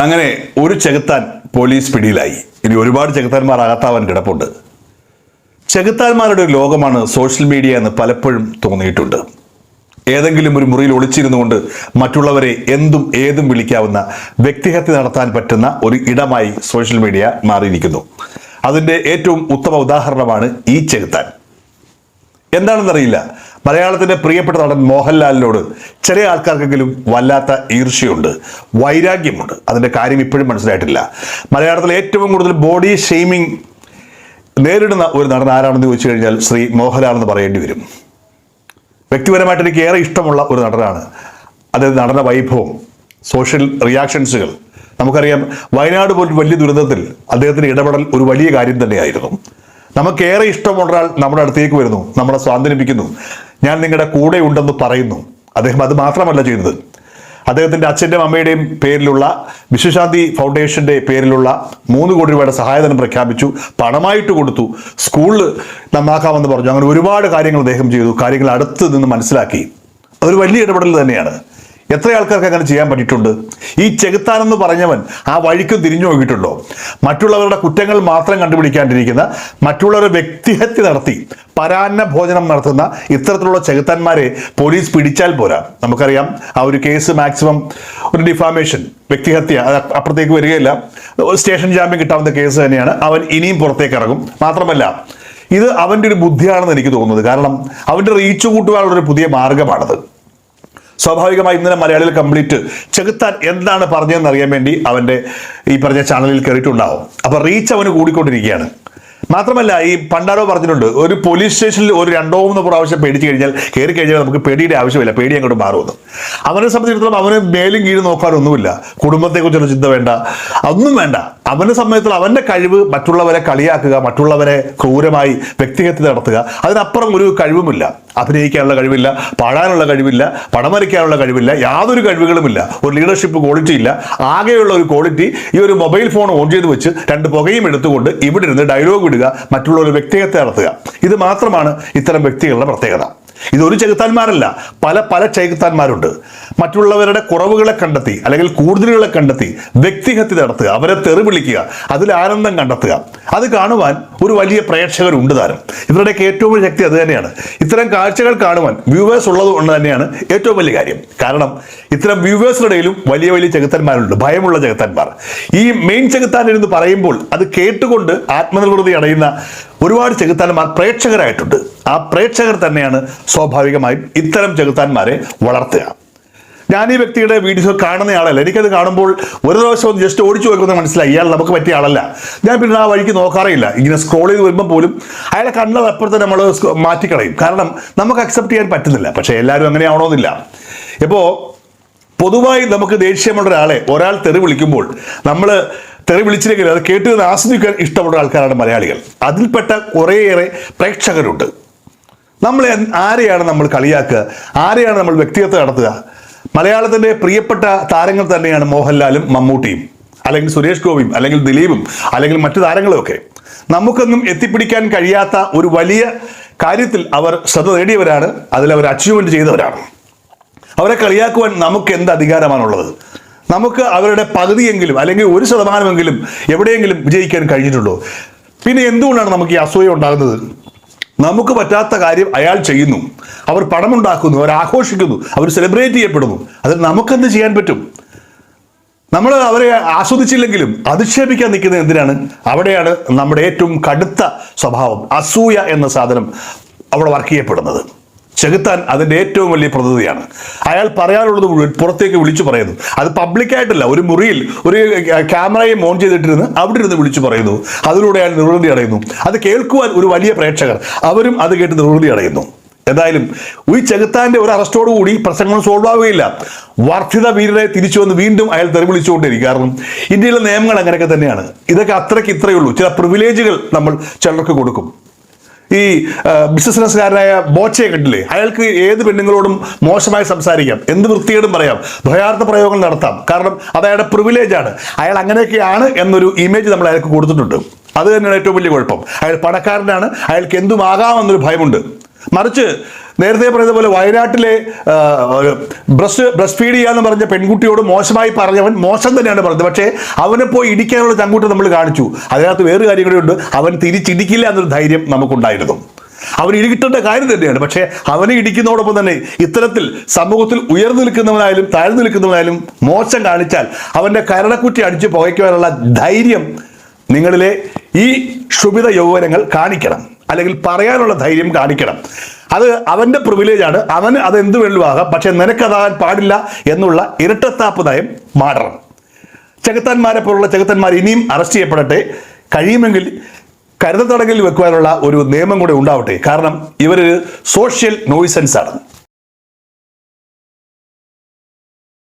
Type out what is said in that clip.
അങ്ങനെ ഒരു ചെകുത്താൻ പോലീസ് പിടിയിലായി. ഇനി ഒരുപാട് ചെകുത്താന്മാർ അകത്താവാൻ കിടപ്പുണ്ട്. ചെകുത്താന്മാരുടെ ഒരു ലോകമാണ് സോഷ്യൽ മീഡിയ എന്ന് പലപ്പോഴും തോന്നിയിട്ടുണ്ട്. ഏതെങ്കിലും ഒരു മുറിയിൽ ഒളിച്ചിരുന്നുകൊണ്ട് മറ്റുള്ളവരെ എന്തും ഏതും വിളിക്കാവുന്ന വ്യക്തിഹത്യ നടത്താൻ പറ്റുന്ന ഒരു ഇടമായി സോഷ്യൽ മീഡിയ മാറിയിരിക്കുന്നു. അതിന്റെ ഏറ്റവും ഉത്തമ ഉദാഹരണമാണ് ഈ ചെകുത്താൻ. എന്താണെന്നറിയില്ല. മലയാളത്തിന്റെ പ്രിയപ്പെട്ട നടൻ മോഹൻലാലിനോട് ചില ആൾക്കാർക്കെങ്കിലും വല്ലാത്ത ഈർഷ്യയുണ്ട് വൈരാഗ്യമുണ്ട്. അതിന്റെ കാര്യം ഇപ്പോഴും മനസ്സിലായിട്ടില്ല. മലയാളത്തിലെ ഏറ്റവും കൂടുതൽ ബോഡി ഷെയ്മിങ് നേരിടുന്ന ഒരു നടൻ ആരാണെന്ന് ചോദിച്ചു കഴിഞ്ഞാൽ ശ്രീ മോഹൻലാൽ എന്ന് പറയേണ്ടി വരും. വ്യക്തിപരമായിട്ട് എനിക്ക് ഏറെ ഇഷ്ടമുള്ള ഒരു നടനാണ്. അതായത് നടന വൈഭവം സോഷ്യൽ റിയാക്ഷൻസുകൾ നമുക്കറിയാം വയനാട് പോലും വലിയ ദുരന്തത്തിൽ അദ്ദേഹത്തിന്റെ ഇടപെടൽ ഒരു വലിയ കാര്യം തന്നെയായിരുന്നു. നമുക്കേറെ ഇഷ്ടമുള്ള ഒരാൾ നമ്മുടെ അടുത്തേക്ക് വരുന്നു നമ്മളെ സ്വാന്തനിപ്പിക്കുന്നു ഞാൻ നിങ്ങളുടെ കൂടെ ഉണ്ടെന്ന് പറയുന്നു. അദ്ദേഹം അത് മാത്രമല്ല ചെയ്തത് അദ്ദേഹത്തിന്റെ അച്ഛന്റെയും അമ്മയുടെയും പേരിലുള്ള വിശ്വശാന്തി ഫൗണ്ടേഷന്റെ പേരിലുള്ള മൂന്ന് കോടി രൂപയുടെ സഹായധനം പ്രഖ്യാപിച്ചു. പണമായിട്ട് കൊടുത്തു. സ്കൂളിൽ നന്നാക്കാമെന്ന് പറഞ്ഞു. അങ്ങനെ ഒരുപാട് കാര്യങ്ങൾ അദ്ദേഹം ചെയ്തു. കാര്യങ്ങൾ അടുത്ത് നിന്ന് മനസ്സിലാക്കി. അതൊരു വലിയ ഇടപെടൽ തന്നെയാണ്. എത്ര ആൾക്കാർക്ക് അങ്ങനെ ചെയ്യാൻ പറ്റിയിട്ടുണ്ട്? ഈ ചെകുത്താനെന്ന് പറഞ്ഞവൻ ആ വഴിക്ക് തിരിഞ്ഞു നോക്കിയിട്ടുണ്ടോ? മറ്റുള്ളവരുടെ കുറ്റങ്ങൾ മാത്രം കണ്ടുപിടിക്കാണ്ടിരിക്കുന്ന മറ്റുള്ളവരുടെ വ്യക്തിഹത്യ നടത്തി പരാന്ന ഭോജനം നടത്തുന്ന ഇത്തരത്തിലുള്ള ചെകുത്താന്മാരെ പോലീസ് പിടിച്ചാൽ പോരാ. നമുക്കറിയാം ആ ഒരു കേസ് മാക്സിമം ഒരു ഡിഫാമേഷൻ വ്യക്തിഹത്യ അത് അപ്പുറത്തേക്ക് വരികയില്ല. സ്റ്റേഷൻ ജാമ്യം കിട്ടാവുന്ന കേസ് തന്നെയാണ്. അവൻ ഇനിയും പുറത്തേക്ക് ഇറങ്ങും മാത്രമല്ല ഇത് അവന്റെ ഒരു ബുദ്ധിയാണെന്ന് എനിക്ക് തോന്നുന്നത്. കാരണം അവന്റെ റീച്ച് കൂട്ടുവാനുള്ള ഒരു പുതിയ മാർഗമാണത്. സ്വാഭാവികമായി ഇന്നലെ മലയാളികൾ കംപ്ലീറ്റ് ചെകുത്താൻ എന്താണ് പറഞ്ഞതെന്ന് അറിയാൻ വേണ്ടി അവന്റെ ഈ പറഞ്ഞ ചാനലിൽ കയറിയിട്ടുണ്ടാവും അപ്പോൾ റീച്ച് അവന് കൂടിക്കൊണ്ടിരിക്കുകയാണ്. മാത്രമല്ല ഈ പണ്ടാരോ പറഞ്ഞിട്ടുണ്ട് ഒരു പോലീസ് സ്റ്റേഷനിൽ ഒരു രണ്ടോ മൂന്നോ പ്രാവശ്യം പേടിച്ചു കഴിഞ്ഞാൽ കയറി കഴിഞ്ഞാൽ നമുക്ക് പേടിയുടെ ആവശ്യമില്ല പേടി അങ്ങോട്ട് മാറുമെന്ന്. അവനെ സംബന്ധിച്ചിടത്തോളം അവന് മേലും കീഴും നോക്കാനൊന്നുമില്ല. കുടുംബത്തെക്കുറിച്ചുള്ള ചിന്ത വേണ്ട. ഒന്നും വേണ്ട. അവനെ സമയത്തിൽ അവന്റെ കഴിവ് മറ്റുള്ളവരെ കളിയാക്കുക മറ്റുള്ളവരെ ക്രൂരമായി വ്യക്തിഹത്യ നടത്തുക അതിനപ്പുറം ഒരു കഴിവുമില്ല. അഭിനയിക്കാനുള്ള കഴിവില്ല പാടാനുള്ള കഴിവില്ല പടം വരയ്ക്കാനുള്ള കഴിവില്ല യാതൊരു കഴിവുകളുമില്ല. ഒരു ലീഡർഷിപ്പ് ക്വാളിറ്റി ഇല്ല. ആകെയുള്ള ഒരു ക്വാളിറ്റി ഈ ഒരു മൊബൈൽ ഫോൺ ഓൺ ചെയ്ത് വെച്ച് രണ്ട് പുകയും എടുത്തുകൊണ്ട് ഇവിടെ ഇരുന്ന് ഡയലോഗ് ഇടുക മറ്റുള്ളവർ വ്യക്തിഹത്യ നടത്തുക. ഇത് മാത്രമാണ് ഇത്തരം വ്യക്തികളുടെ പ്രത്യേകത. ഇതൊരു ചെകുത്താന്മാരല്ല. പല പല ചെകുത്താന്മാരുണ്ട്. മറ്റുള്ളവരുടെ കുറവുകളെ കണ്ടെത്തി അല്ലെങ്കിൽ കൂടുതലുകളെ കണ്ടെത്തി വ്യക്തിഹത്യ നടത്തുക അവരെ തെറി വിളിക്കുക അതിൽ ആനന്ദം കണ്ടെത്തുക. അത് കാണുവാൻ ഒരു വലിയ പ്രേക്ഷകരുണ്ട് താരം. ഇവരുടെയൊക്കെ ഏറ്റവും വലിയ ശക്തി അത് തന്നെയാണ്. ഇത്തരം കാഴ്ചകൾ കാണുവാൻ വ്യൂവേഴ്സ് ഉള്ളത് കൊണ്ട് തന്നെയാണ് ഏറ്റവും വലിയ കാര്യം. കാരണം ഇത്തരം വ്യൂവേഴ്സിന്റെ ഇടയിലും വലിയ വലിയ ചെകുത്താന്മാരുണ്ട്. ഭയമുള്ള ചെകുത്താന്മാർ. ഈ മെയിൻ ചെകുത്താൻ എന്ന് പറയുമ്പോൾ അത് കേട്ടുകൊണ്ട് ആത്മനിർവൃതി അടയുന്ന ഒരുപാട് ചെകുത്താന്മാർ പ്രേക്ഷകരായിട്ടുണ്ട്. ആ പ്രേക്ഷകർ തന്നെയാണ് സ്വാഭാവികമായും ഇത്തരം ചെകുത്താന്മാരെ വളർത്തുക. ഞാൻ ഈ വ്യക്തിയുടെ വീഡിയോ കാണുന്ന ആളല്ല എനിക്കത് കാണുമ്പോൾ ഒരു ദിവസം ജസ്റ്റ് ഓടിച്ചു നോക്കുന്നത് മനസ്സിലായി. ഇയാൾ നമുക്ക് പറ്റിയ ആളല്ല. ഞാൻ പിന്നെ ആ വഴിക്ക് നോക്കാറില്ല ഇങ്ങനെ സ്ക്രോൾ ചെയ്ത് വരുമ്പോൾ പോലും അയാളെ കണ്ടത് അപ്പുറത്തെ നമ്മൾ മാറ്റിക്കളയും. കാരണം നമുക്ക് അക്സെപ്റ്റ് ചെയ്യാൻ പറ്റുന്നില്ല. പക്ഷേ എല്ലാവരും അങ്ങനെയാവണമെന്നില്ല ഇപ്പോൾ പൊതുവായി നമുക്ക് ദേഷ്യമുള്ള ഒരാളെ ഒരാൾ തെറി വിളിക്കുമ്പോൾ നമ്മൾ തെറി വിളിച്ചില്ലെങ്കിൽ അത് കേട്ട് ആസ്വദിക്കാൻ ഇഷ്ടമുള്ള ആൾക്കാരാണ് മലയാളികൾ. അതിൽപ്പെട്ട കുറേയേറെ പ്രേക്ഷകരുണ്ട്. നമ്മൾ ആരെയാണ് നമ്മൾ കളിയാക്കുക? ആരെയാണ് നമ്മൾ വ്യക്തിഗത നടത്തുക? മലയാളത്തിന്റെ പ്രിയപ്പെട്ട താരങ്ങൾ തന്നെയാണ് മോഹൻലാലും മമ്മൂട്ടിയും അല്ലെങ്കിൽ സുരേഷ് ഗോപിയും അല്ലെങ്കിൽ ദിലീപും അല്ലെങ്കിൽ മറ്റു താരങ്ങളും ഒക്കെ നമുക്കൊന്നും എത്തിപ്പിടിക്കാൻ കഴിയാത്ത ഒരു വലിയ കാര്യത്തിൽ അവർ ശ്രദ്ധ നേടിയവരാണ്. അതിൽ അവർ അച്ചീവ്മെന്റ് ചെയ്തവരാണ്. അവരെ കളിയാക്കുവാൻ നമുക്ക് എന്ത് അധികാരമാണുള്ളത്? നമുക്ക് അവരുടെ പകുതിയെങ്കിലും അല്ലെങ്കിൽ ഒരു ശതമാനമെങ്കിലും എവിടെയെങ്കിലും വിജയിക്കാൻ കഴിഞ്ഞിട്ടുണ്ടോ? പിന്നെ എന്തുകൊണ്ടാണ് നമുക്ക് ഈ അസൂയ ഉണ്ടാകുന്നത്? നമുക്ക് പറ്റാത്ത കാര്യം അയാൾ ചെയ്യുന്നു. അവർ പണമുണ്ടാക്കുന്നു അവർ ആഘോഷിക്കുന്നു അവർ സെലിബ്രേറ്റ് ചെയ്യപ്പെടുന്നു. അതിൽ നമുക്കെന്ത് ചെയ്യാൻ പറ്റും? നമ്മൾ അവരെ ആസ്വദിച്ചില്ലെങ്കിലും അധിക്ഷേപിക്കാൻ നിൽക്കുന്നത് എന്തിനാണ്? അവിടെയാണ് നമ്മുടെ ഏറ്റവും കടുത്ത സ്വഭാവം അസൂയ എന്ന സാധനം അവിടെ വർക്ക് ചെയ്യപ്പെടുന്നത്. ചെകുത്താൻ അതിന്റെ ഏറ്റവും വലിയ പ്രതിനിധിയാണ്. അയാൾ പറയാനുള്ളത് പുറത്തേക്ക് വിളിച്ചു പറയുന്നു. അത് പബ്ലിക്കായിട്ടല്ല ഒരു മുറിയിൽ ഒരു ക്യാമറയെ ഓൺ ചെയ്തിട്ടിരുന്ന് അവിടെ ഇരുന്ന് വിളിച്ചു പറയുന്നു. അതിലൂടെ അയാൾ നിർവൃതി അടയുന്നു. അത് കേൾക്കുവാൻ ഒരു വലിയ പ്രേക്ഷകർ അവരും അത് കേട്ട് നിർവൃതി അടയുന്നു. എന്തായാലും ഈ ചെകുത്താന്റെ ഒരു അറസ്റ്റോട് കൂടി പ്രശ്നങ്ങൾ സോൾവ് ആവുകയില്ല. വർദ്ധിത വീരരെ തിരിച്ചു വന്ന് വീണ്ടും അയാൾ തെറിവിളിച്ചുകൊണ്ടിരിക്കും കാരണം ഇന്ത്യയിലെ നിയമങ്ങൾ അങ്ങനെയൊക്കെ തന്നെയാണ്. ഇതൊക്കെ അത്രയ്ക്ക് ഇത്രയേ ഉള്ളൂ. ചില പ്രിവിലേജുകൾ നമ്മൾ ചിലർക്ക് കൊടുക്കും. ഈ ബിസിനസ്സുകാരനായ ബോച്ചയെ കണ്ടില്ലേ? അയാൾക്ക് ഏത് പെണ്ണുങ്ങളോടും മോശമായി സംസാരിക്കാം. എന്ത് വൃത്തികേടും പറയാം. ദ്വയാർത്ഥ പ്രയോഗങ്ങൾ നടത്താം. കാരണം അത് അയാളുടെ പ്രിവിലേജ് ആണ്. അയാൾ അങ്ങനെയൊക്കെയാണ് എന്നൊരു ഇമേജ് നമ്മൾ അയാൾക്ക് കൊടുത്തിട്ടുണ്ട്. അത് തന്നെയാണ് ഏറ്റവും വലിയ കുഴപ്പം. അയാൾ പണക്കാരനാണ്. അയാൾക്ക് എന്തുമാകാമെന്നൊരു ഭയമുണ്ട്. മറിച്ച് നേരത്തെ പറഞ്ഞ പോലെ വയനാട്ടിലെ ബ്രസ്റ്റ് ബ്രസ്റ്റ് ഫീഡ് ചെയ്യാന്ന് പറഞ്ഞ പെൺകുട്ടിയോട് മോശമായി പറഞ്ഞവൻ മോശം തന്നെയാണ് പറഞ്ഞത്. പക്ഷേ അവനെ പോയി ഇടിക്കാനുള്ള ചങ്കൂട്ട് നമ്മൾ കാണിച്ചു. അതിനകത്ത് വേറെ കാര്യം കൂടെ ഉണ്ട്. അവൻ തിരിച്ചിടിക്കില്ല എന്നൊരു ധൈര്യം നമുക്കുണ്ടായിരുന്നു. അവൻ ഇടികിട്ടേണ്ട കാര്യം തന്നെയാണ്. പക്ഷേ അവനെ ഇടിക്കുന്നതോടൊപ്പം തന്നെ ഇത്തരത്തിൽ സമൂഹത്തിൽ ഉയർന്നു നിൽക്കുന്നവനായാലും താഴ്ന്നു നിൽക്കുന്നവനായാലും മോശം കാണിച്ചാൽ അവന്റെ കരണക്കുറ്റി അടിച്ചു പുകയ്ക്കുവാനുള്ള ധൈര്യം നിങ്ങളിലെ ഈ ക്ഷുഭിത യൗവനങ്ങൾ കാണിക്കണം. അല്ലെങ്കിൽ പറയാനുള്ള ധൈര്യം കാണിക്കണം. അത് അവന്റെ പ്രിവിലേജാണ് അവന് അത് എന്ത് വേണ്ടി ആകാം. പക്ഷെ നിനക്കതാകാൻ പാടില്ല എന്നുള്ള ഇരട്ടത്താപ്പ് നയം മാറണം. ചെകുത്താന്മാരെ പോലുള്ള ചെകുത്തന്മാർ ഇനിയും അറസ്റ്റ് ചെയ്യപ്പെടട്ടെ. കഴിയുമെങ്കിൽ കരുതൽ തടങ്കലിൽ വെക്കുവാനുള്ള ഒരു നിയമം കൂടെ ഉണ്ടാവട്ടെ. കാരണം ഇവരൊരു സോഷ്യൽ നോയ്സൻസ് ആണ്.